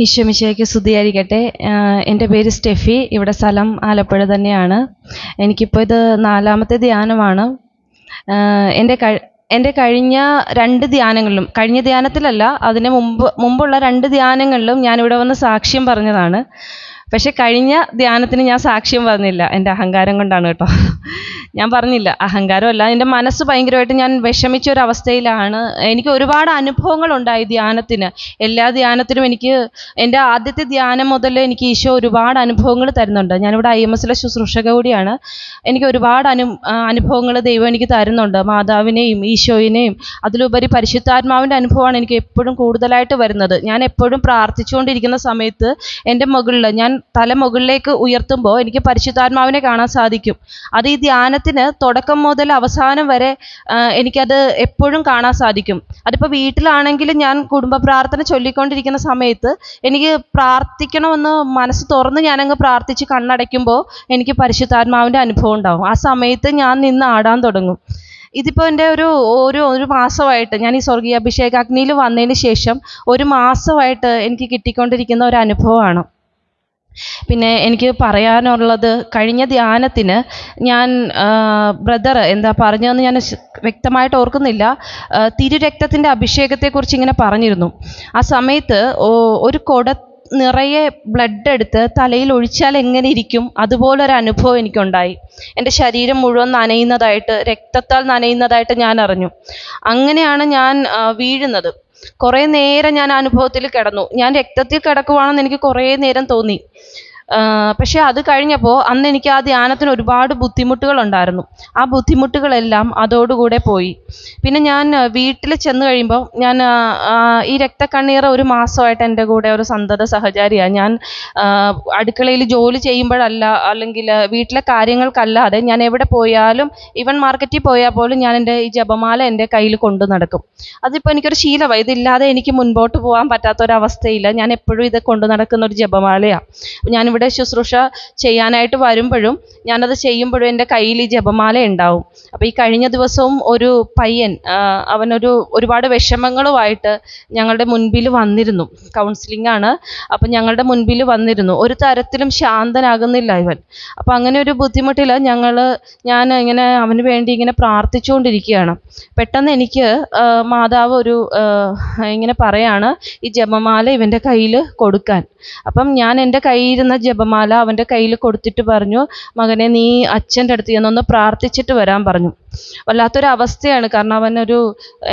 ഈശോമിശയ്ക്ക് സ്തുതിയായിരിക്കട്ടെ. എന്റെ പേര് സ്റ്റെഫി. ഇവിടെ സ്ഥലം ആലപ്പുഴ തന്നെയാണ്. എനിക്കിപ്പോൾ ഇത് നാലാമത്തെ ധ്യാനമാണ്. എന്റെ എന്റെ കഴിഞ്ഞ രണ്ട് ധ്യാനങ്ങളിലും കഴിഞ്ഞ ധ്യാനത്തിലല്ല അതിന് മുമ്പ് മുമ്പുള്ള രണ്ട് ധ്യാനങ്ങളിലും ഞാനിവിടെ വന്ന് സാക്ഷ്യം പറഞ്ഞതാണ്. പക്ഷെ കഴിഞ്ഞ ധ്യാനത്തിന് ഞാൻ സാക്ഷ്യം പറഞ്ഞില്ല എന്റെ അഹങ്കാരം കൊണ്ടാണ് കേട്ടോ. ഞാൻ പറഞ്ഞില്ല അഹങ്കാരമല്ല എന്റെ മനസ്സ് ഭയങ്കരമായിട്ട് ഞാൻ വിഷമിച്ച ഒരു അവസ്ഥയിലാണ്. എനിക്ക് ഒരുപാട് അനുഭവങ്ങളുണ്ടായി ധ്യാനത്തിന്. എല്ലാ ധ്യാനത്തിനും എനിക്ക് എന്റെ ആദ്യത്തെ ധ്യാനം മുതൽ എനിക്ക് ഈശോ ഒരുപാട് അനുഭവങ്ങൾ തരുന്നുണ്ട്. ഞാനിവിടെ ഐ എം എസിലെ ശുശ്രൂഷക കൂടിയാണ്. എനിക്ക് ഒരുപാട് അനു അനുഭവങ്ങൾ ദൈവം എനിക്ക് തരുന്നുണ്ട്. മാതാവിനെയും ഈശോയിനെയും. അതിലുപരി പരിശുദ്ധാത്മാവിന്റെ അനുഭവമാണ് എനിക്ക് എപ്പോഴും കൂടുതലായിട്ട് വരുന്നത്. ഞാൻ എപ്പോഴും പ്രാർത്ഥിച്ചുകൊണ്ടിരിക്കുന്ന സമയത്ത് എന്റെ മുകളിൽ ഞാൻ തല മുകളിലേക്ക് ഉയർത്തുമ്പോൾ എനിക്ക് പരിശുദ്ധാത്മാവിനെ കാണാൻ സാധിക്കും. അത് ഈ ധ്യാനത്തിന് തുടക്കം മുതൽ അവസാനം വരെ എനിക്കത് എപ്പോഴും കാണാൻ സാധിക്കും. അതിപ്പോൾ വീട്ടിലാണെങ്കിലും ഞാൻ കുടുംബ പ്രാർത്ഥന ചൊല്ലിക്കൊണ്ടിരിക്കുന്ന സമയത്ത് എനിക്ക് പ്രാർത്ഥിക്കണമെന്ന് മനസ്സ് തുറന്ന് ഞാനങ്ങ് പ്രാർത്ഥിച്ച് കണ്ണടയ്ക്കുമ്പോൾ എനിക്ക് പരിശുദ്ധാത്മാവിന്റെ അനുഭവം ഉണ്ടാവും. ആ സമയത്ത് ഞാൻ നിന്ന് ആടാൻ തുടങ്ങും. ഇതിപ്പോൾ എന്റെ ഒരു ഒരു ഒരു മാസമായിട്ട് ഞാൻ ഈ സ്വർഗീയ അഭിഷേകാഗ്നിയിൽ വന്നതിന് ശേഷം ഒരു മാസമായിട്ട് എനിക്ക് കിട്ടിക്കൊണ്ടിരിക്കുന്ന ഒരു അനുഭവമാണ്. പിന്നെ എനിക്ക് പറയാനുള്ളത് കഴിഞ്ഞ ധ്യാനത്തിന് ഞാൻ ബ്രദർ എന്താ പറഞ്ഞതെന്ന് ഞാൻ വ്യക്തമായിട്ട് ഓർക്കുന്നില്ല. തിരുരക്തത്തിന്റെ അഭിഷേകത്തെക്കുറിച്ച് ഇങ്ങനെ പറഞ്ഞിരുന്നു. ആ സമയത്ത് ഒരു കൊട നിറയെ ബ്ലഡ് എടുത്ത് തലയിൽ ഒഴിച്ചാൽ എങ്ങനെ ഇരിക്കും? അതുപോലൊരു അനുഭവം എനിക്കുണ്ടായി. എന്റെ ശരീരം മുഴുവൻ നനയുന്നതായിട്ട് രക്തത്താൽ നനയുന്നതായിട്ട് ഞാൻ അറിഞ്ഞു. അങ്ങനെയാണ് ഞാൻ വീഴുന്നത്. കുറേ നേരം ഞാൻ അനുഭവത്തിൽ കിടന്നു. ഞാൻ രക്തത്തിൽ കിടക്കുവാണെന്ന് എനിക്ക് കുറേ നേരം തോന്നി. പക്ഷേ അത് കഴിഞ്ഞപ്പോൾ അന്ന് എനിക്ക് ആ ധ്യാനത്തിന് ഒരുപാട് ബുദ്ധിമുട്ടുകൾ ഉണ്ടായിരുന്നു ആ ബുദ്ധിമുട്ടുകളെല്ലാം അതോടുകൂടെ പോയി. പിന്നെ ഞാൻ വീട്ടിൽ ചെന്ന് കഴിയുമ്പോൾ ഞാൻ ഈ രക്തക്കണ്ണീർ ഒരു മാസമായിട്ട് എന്റെ കൂടെ ഒരു സന്തത സഹചാരിയാണ്. ഞാൻ അടുക്കളയിൽ ജോലി ചെയ്യുമ്പോഴല്ല അല്ലെങ്കിൽ വീട്ടിലെ കാര്യങ്ങൾക്കല്ലാതെ ഞാൻ എവിടെ പോയാലും ഈവൻ മാർക്കറ്റിൽ പോയാൽ പോലും ഞാൻ എന്റെ ഈ ജപമാല എന്റെ കയ്യിൽ കൊണ്ടു നടക്കും. അതിപ്പോൾ എനിക്കൊരു ശീലമായി. ഇതില്ലാതെ എനിക്ക് മുൻപോട്ട് പോകാൻ പറ്റാത്തൊരവസ്ഥയില്ല. ഞാൻ എപ്പോഴും ഇത് കൊണ്ടു നടക്കുന്ന ഒരു ജപമാലയാണ് ഞാനിവിടെ ശുശ്രൂഷ ചെയ്യാനായിട്ട് വരുമ്പോഴും ഞാനത് ചെയ്യുമ്പോഴും എന്റെ കയ്യിൽ ഈ ജപമാല ഉണ്ടാവും. അപ്പോൾ ഈ കഴിഞ്ഞ ദിവസവും ഒരു പയ്യൻ അവനൊരു ഒരുപാട് വിഷമങ്ങളുമായിട്ട് ഞങ്ങളുടെ മുൻപിൽ വന്നിരുന്നു. കൗൺസിലിംഗ് ആണ്. അപ്പം ഞങ്ങളുടെ മുൻപിൽ വന്നിരുന്നു. ഒരു തരത്തിലും ശാന്തനാകുന്നില്ല ഇവൻ. അപ്പം അങ്ങനെ ഒരു ബുദ്ധിമുട്ടിൽ ഞങ്ങൾ ഞാൻ ഇങ്ങനെ അവന് വേണ്ടി ഇങ്ങനെ പ്രാർത്ഥിച്ചുകൊണ്ടിരിക്കുകയാണ്. പെട്ടെന്ന് എനിക്ക് മാതാവ് ഒരു ഇങ്ങനെ പറയാണ് ഈ ജപമാല ഇവന്റെ കയ്യിൽ കൊടുക്കാൻ. അപ്പം ഞാൻ എന്റെ കയ്യിരുന്ന ജപമാല അവന്റെ കയ്യിൽ കൊടുത്തിട്ട് പറഞ്ഞു മകനെ നീ അച്ഛന്റെ അടുത്ത് ചെന്നൊന്ന് പ്രാർത്ഥിച്ചിട്ട് വരാൻ പറഞ്ഞു. വല്ലാത്തൊരു അവസ്ഥയാണ് കാരണം അവനൊരു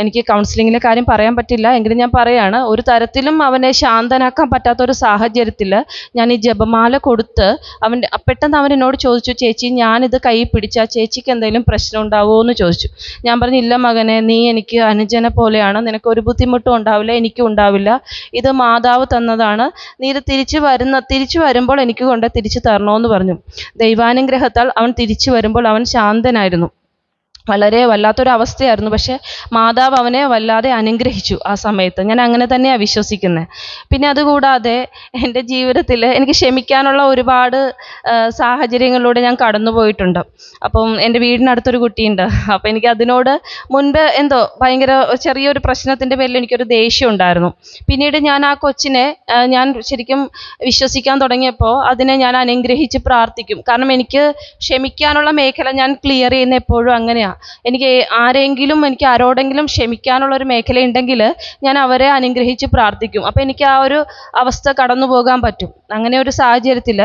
എനിക്ക് കൗൺസിലിങ്ങിലെ കാര്യം പറയാൻ പറ്റില്ല. എങ്കിലും ഞാൻ പറയാണ് ഒരു തരത്തിലും അവനെ ശാന്തനാക്കാൻ പറ്റാത്ത ഒരു സാഹചര്യത്തിൽ ഞാൻ ഈ ജപമാല കൊടുത്ത് അവന്റെ പെട്ടെന്ന് അവൻ എന്നോട് ചോദിച്ചു ചേച്ചി ഞാനിത് കൈ പിടിച്ചാൽ ചേച്ചിക്ക് എന്തെങ്കിലും പ്രശ്നം ഉണ്ടാവുമോ എന്ന് ചോദിച്ചു. ഞാൻ പറഞ്ഞു ഇല്ല മകനെ നീ എനിക്ക് അനുജനെ പോലെയാണ്. നിനക്ക് ഒരു ബുദ്ധിമുട്ടും ഉണ്ടാവില്ല എനിക്കും ഉണ്ടാവില്ല. ഇത് മാതാവ് തന്നതാണ്. നീ ഇത് തിരിച്ചു വരുന്ന തിരിച്ചു വരുമ്പോൾ എനിക്ക് കൊണ്ട് തിരിച്ചു തരണമെന്ന് പറഞ്ഞു. ദൈവാനുഗ്രഹത്താൽ അവൻ തിരിച്ചു വരുമ്പോൾ അവൻ ശാന്തനായിരുന്നു. വളരെ വല്ലാത്തൊരു അവസ്ഥയായിരുന്നു പക്ഷേ മാതാവ് അവനെ വല്ലാതെ അനുഗ്രഹിച്ചു ആ സമയത്ത്. ഞാൻ അങ്ങനെ തന്നെയാണ് വിശ്വസിക്കുന്നത് പിന്നെ അതുകൂടാതെ എന്റെ ജീവിതത്തിൽ എനിക്ക് ക്ഷമിക്കാനുള്ള ഒരുപാട് സാഹചര്യങ്ങളിലൂടെ ഞാൻ കടന്നു പോയിട്ടുണ്ട് അപ്പം എന്റെ വീടിനടുത്തൊരു കുട്ടിയുണ്ട്. അപ്പം എനിക്ക് അതിനോട് മുൻപ് എന്തോ ഭയങ്കര ചെറിയൊരു പ്രശ്നത്തിന്റെ പേരിൽ എനിക്കൊരു ദേഷ്യം ഉണ്ടായിരുന്നു. പിന്നീട് ഞാൻ ആ കൊച്ചിനെ ഞാൻ ശരിക്കും വിശ്വസിക്കാൻ തുടങ്ങിയപ്പോൾ അതിനെ ഞാൻ അനുഗ്രഹിച്ച് പ്രാർത്ഥിക്കും. കാരണം എനിക്ക് ക്ഷമിക്കാനുള്ള മേഖല ഞാൻ ക്ലിയർ ചെയ്യുന്ന എപ്പോഴും അങ്ങനെയാണ് എനിക്ക് ആരെങ്കിലും എനിക്ക് ആരോടെങ്കിലും ക്ഷമിക്കാനുള്ള ഒരു മേഖല ഉണ്ടെങ്കിൽ ഞാൻ അവരെ അനുഗ്രഹിച്ച് പ്രാർത്ഥിക്കും. അപ്പോൾ എനിക്ക് ആ ഒരു അവസ്ഥ കടന്നു പോകാൻ പറ്റും. അങ്ങനെ ഒരു സാഹചര്യത്തിൽ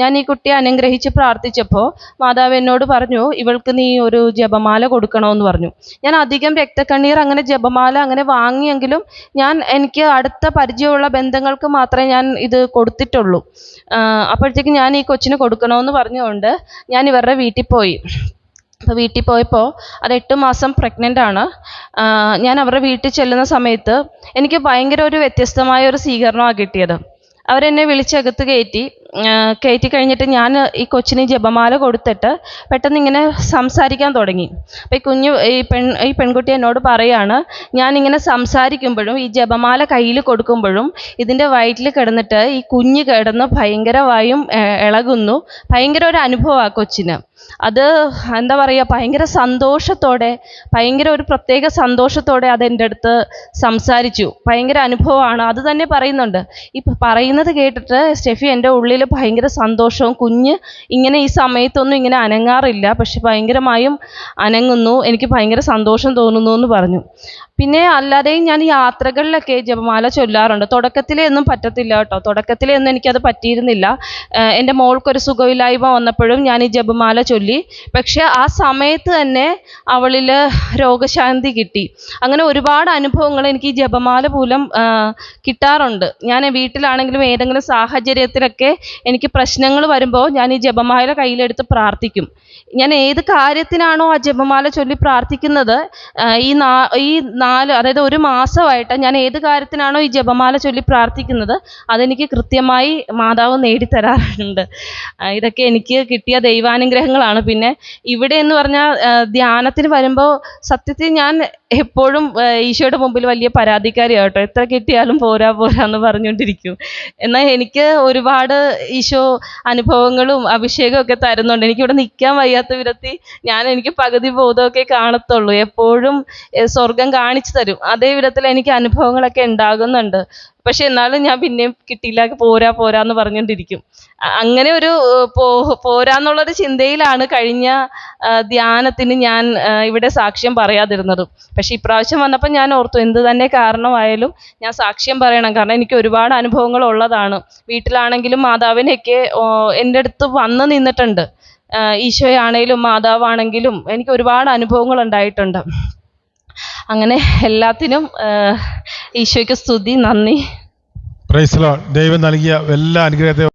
ഞാൻ ഈ കുട്ടിയെ അനുഗ്രഹിച്ച് പ്രാർത്ഥിച്ചപ്പോൾ മാതാവ് എന്നോട് പറഞ്ഞു ഇവൾക്ക് നീ ഒരു ജപമാല കൊടുക്കണമെന്ന് പറഞ്ഞു. ഞാൻ അധികം രക്തക്കണ്ണീർ അങ്ങനെ ജപമാല അങ്ങനെ വാങ്ങിയെങ്കിലും ഞാൻ എനിക്ക് അടുത്ത പരിചയമുള്ള ബന്ധങ്ങൾക്ക് മാത്രമേ ഞാൻ ഇത് കൊടുത്തിട്ടുള്ളൂ. അപ്പോഴത്തേക്ക് ഞാൻ ഈ കൊച്ചിന് കൊടുക്കണമെന്ന് പറഞ്ഞുകൊണ്ട് ഞാൻ ഇവരുടെ വീട്ടിൽ പോയി. അപ്പോൾ വീട്ടിൽ പോയപ്പോൾ അത് എട്ട് മാസം പ്രഗ്നന്റ് ആണ്. ഞാൻ അവരുടെ വീട്ടിൽ ചെല്ലുന്ന സമയത്ത് എനിക്ക് ഭയങ്കര ഒരു വ്യത്യസ്തമായ ഒരു സ്വീകരണമാണ് കിട്ടിയത്. അവരെന്നെ വിളിച്ചകത്ത് കയറ്റി കയറ്റി കഴിഞ്ഞിട്ട് ഞാൻ ഈ കൊച്ചിന് ജപമാല കൊടുത്തിട്ട് പെട്ടെന്ന് ഇങ്ങനെ സംസാരിക്കാൻ തുടങ്ങി. അപ്പോൾ ഈ കുഞ്ഞ് ഈ പെൺ ഈ പെൺകുട്ടി എന്നോട് പറയാണ് ഞാനിങ്ങനെ സംസാരിക്കുമ്പോഴും ഈ ജപമാല കയ്യിൽ കൊടുക്കുമ്പോഴും ഇതിന്റെ വയറ്റിൽ കിടന്നിട്ട് ഈ കുഞ്ഞ് കിടന്ന് ഭയങ്കരമായും ഇളകുന്നു. ഭയങ്കര ഒരു അനുഭവമാണ് കൊച്ചിന്. അത് എന്താ പറയുക ഭയങ്കര സന്തോഷത്തോടെ ഭയങ്കര ഒരു പ്രത്യേക സന്തോഷത്തോടെ അത് എന്റെ അടുത്ത് സംസാരിച്ചു. ഭയങ്കര അനുഭവമാണ്. അത് തന്നെ പറയുന്നുണ്ട്. ഈ പറയുന്നത് കേട്ടിട്ട് സ്റ്റെഫി എന്റെ ഉള്ളിൽ ഭയങ്കര സന്തോഷവും കുഞ്ഞ് ഇങ്ങനെ ഈ സമയത്തൊന്നും ഇങ്ങനെ അനങ്ങാറില്ല. പക്ഷെ ഭയങ്കരമായും അനങ്ങുന്നു. എനിക്ക് ഭയങ്കര സന്തോഷം തോന്നുന്നു എന്ന് പറഞ്ഞു. പിന്നെ അല്ലാതെയും ഞാൻ യാത്രകളിലൊക്കെ ജപമാല ചൊല്ലാറുണ്ട്. തുടക്കത്തിലെയൊന്നും പറ്റത്തില്ല കേട്ടോ. തുടക്കത്തിലെയൊന്നും എനിക്കത് പറ്റിയിരുന്നില്ല. എന്റെ മോൾക്കൊരു സുഖമില്ലായ്മ വന്നപ്പോഴും ഞാൻ ഈ ജപമാല ചൊല്ലി. പക്ഷെ ആ സമയത്ത് തന്നെ അവളിൽ രോഗശാന്തി കിട്ടി. അങ്ങനെ ഒരുപാട് അനുഭവങ്ങൾ എനിക്ക് ഈ ജപമാല മൂലം കിട്ടാറുണ്ട്. ഞാൻ വീട്ടിലാണെങ്കിലും ഏതെങ്കിലും സാഹചര്യത്തിലൊക്കെ എനിക്ക് പ്രശ്നങ്ങൾ വരുമ്പോൾ ഞാൻ ഈ ജപമാല കയ്യിലെടുത്ത് പ്രാർത്ഥിക്കും. ഞാൻ ഏത് കാര്യത്തിനാണോ ആ ജപമാല ചൊല്ലി പ്രാർത്ഥിക്കുന്നത് ഈ നാ ഈ നാല് അതായത് ഒരു മാസമായിട്ട് ഞാൻ ഏത് കാര്യത്തിനാണോ ഈ ജപമാല ചൊല്ലി പ്രാർത്ഥിക്കുന്നത് അതെനിക്ക് കൃത്യമായി മാതാവ് നേടിത്തരാറുണ്ട്. ഇതൊക്കെ എനിക്ക് കിട്ടിയ ദൈവാനുഗ്രഹങ്ങളാണ്. പിന്നെ ഇവിടെ എന്ന് പറഞ്ഞാൽ ധ്യാനത്തിന് വരുമ്പോൾ സത്യത്തിൽ ഞാൻ എപ്പോഴും ഈശോയുടെ മുമ്പിൽ വലിയ പരാതിക്കാരിയാട്ടോ. എത്ര കിട്ടിയാലും പോരാ പോരാ എന്ന് പറഞ്ഞുകൊണ്ടിരിക്കും. എന്നാൽ എനിക്ക് ഒരുപാട് ഈശോ അനുഭവങ്ങളും അഭിഷേകവും ഒക്കെ തരുന്നുണ്ട്. എനിക്കിവിടെ നിൽക്കാൻ വയ്യാത്ത വിധത്തിൽ ഞാൻ എനിക്ക് പകുതി ബോധമൊക്കെ കാണത്തുള്ളൂ. എപ്പോഴും സ്വർഗം കാണിച്ചു തരും. അതേ വിധത്തിൽ എനിക്ക് അനുഭവങ്ങളൊക്കെ ഉണ്ടാകുന്നുണ്ട്. പക്ഷെ എന്നാലും ഞാൻ പിന്നെയും കിട്ടിയില്ല പോരാ പോരാന്ന് പറഞ്ഞുകൊണ്ടിരിക്കും. അങ്ങനെ ഒരു പോ പോരാന്നുള്ളൊരു ചിന്തയിലാണ് കഴിഞ്ഞ ധ്യാനത്തിന് ഞാൻ ഇവിടെ സാക്ഷ്യം പറയാതിരുന്നത്. പക്ഷെ ഇപ്രാവശ്യം വന്നപ്പോൾ ഞാൻ ഓർത്തു എന്ത് തന്നെ കാരണമായാലും ഞാൻ സാക്ഷ്യം പറയണം. കാരണം എനിക്ക് ഒരുപാട് അനുഭവങ്ങൾ ഉള്ളതാണ്. വീട്ടിലാണെങ്കിലും മാതാവിനെയൊക്കെ എന്റെ അടുത്ത് വന്ന് നിന്നിട്ടുണ്ട്. ഈശോയാണേലും മാതാവാണെങ്കിലും എനിക്ക് ഒരുപാട് അനുഭവങ്ങൾ ഉണ്ടായിട്ടുണ്ട്. അങ്ങനെ എല്ലാത്തിനും ഈശോയ്ക്ക് സ്തുതി നന്ദി. ദൈവം നൽകിയ എല്ലാ അനുഗ്രഹത്തെ